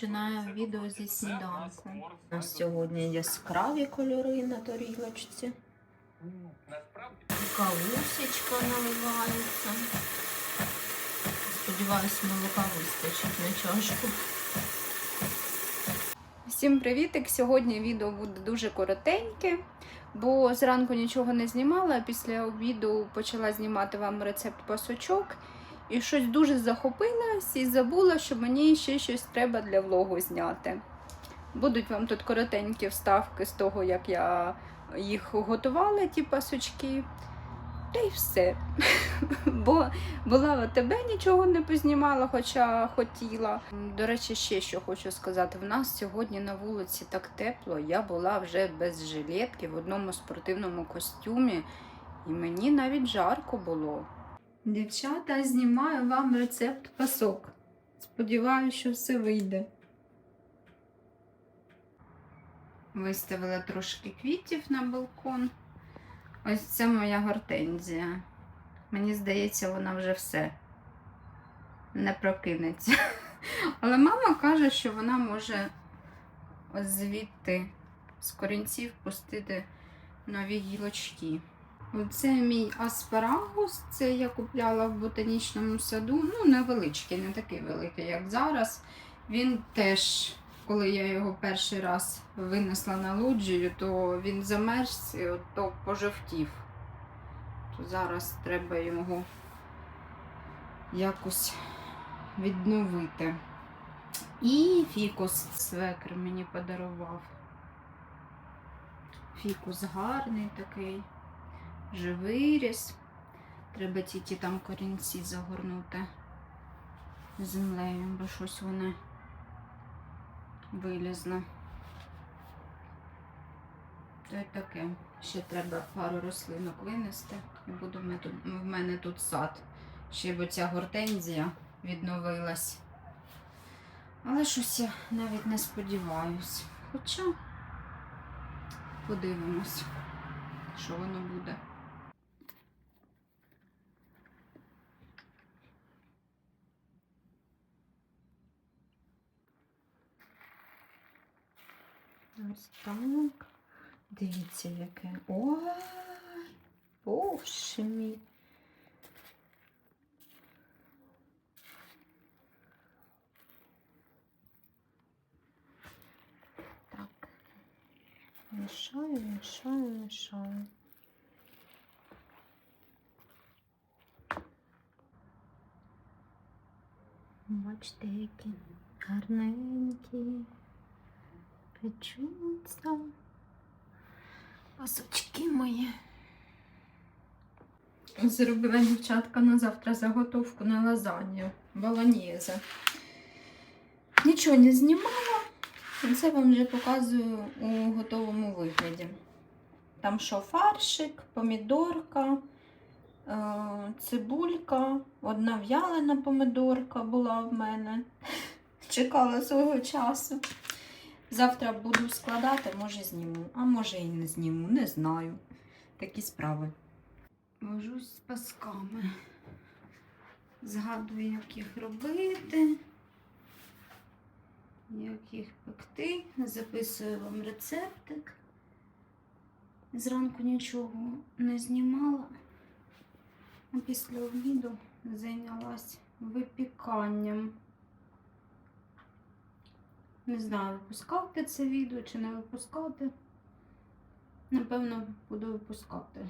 Починаю відео зі сніданку. У нас сьогодні яскраві кольори на тарілочці. Кавусечка наливається. Сподіваюсь, молока вистачить на чашку. Всім привітик! Сьогодні відео буде дуже коротеньке, бо зранку нічого не знімала, а після обіду почала знімати вам рецепт пасочок. І щось дуже захопилась і забула, що мені ще щось треба для влогу зняти. Будуть вам тут коротенькі вставки з того, як я їх готувала, ті пасочки. Та й все. Бо була в АТБ, нічого не познімала, хоча хотіла. До речі, ще що хочу сказати: в нас сьогодні на вулиці так тепло. Я була вже без жилетки в одному спортивному костюмі, і мені навіть жарко було. Дівчата, знімаю вам рецепт пасок. Сподіваюся, що все вийде. Виставила трошки квітів на балкон. Ось це моя гортензія. Мені здається, вона вже все не прокинеться. Але мама каже, що вона може звідти з корінців пустити нові гілочки. Оце мій аспарагус, це я купляла в ботанічному саду. Ну, невеличкий, не такий великий, як зараз. Він теж, коли я його перший раз винесла на лоджію, то він замерз і от то пожовтів. То зараз треба його якось відновити. І фікус свекр мені подарував. Фікус гарний такий, живий ріс. Треба тільки там корінці загорнути землею, бо щось вони вилізло. То й таке. Ще треба пару рослинок винести. І буде в мене тут, сад. Ще б ця гортензія відновилась. Але щось я навіть не сподіваюсь. Хоча подивимось, що воно буде. Ось так. Дивіться, яке. Ой, боже мій. Так. Мішаю, мішаю, мішаю. Бачите, які гарненькі. Печуться. Пасочки мої. Зробила дівчатка на завтра заготовку на лазанью болоньєзе. Нічого не знімала. Це вам вже показую у готовому вигляді. Там що фаршик, помідорка, е, цибулька, одна в'ялена помідорка була в мене. Чекала свого часу. Завтра буду складати, може зніму, а може і не зніму, не знаю. Такі справи. Вожусь з пасками. Згадую, як їх робити, як їх пекти. Записую вам рецептик. Зранку нічого не знімала, а після обіду зайнялась випіканням. Не знаю, випускати це відео чи не випускати. Напевно, буду випускати.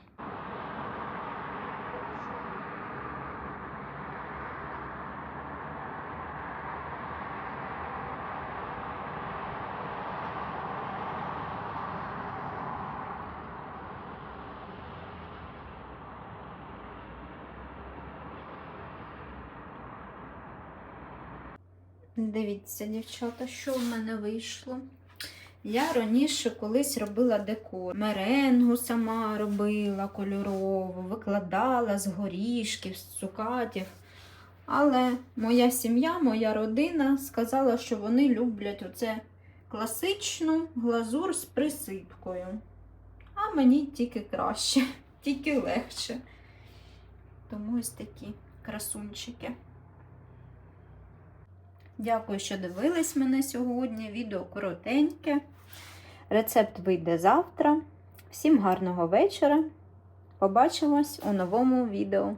Дивіться, дівчата, що в мене вийшло. Я раніше колись робила декор. Меренгу сама робила кольорову, викладала з горішків, з цукатів. Але моя сім'я, моя родина сказала, що вони люблять оце класичну глазур з присипкою. А мені тільки краще, тільки легше. Тому ось такі красунчики. Дякую, що дивились мене сьогодні. Відео коротеньке. Рецепт вийде завтра. Всім гарного вечора. Побачимось у новому відео.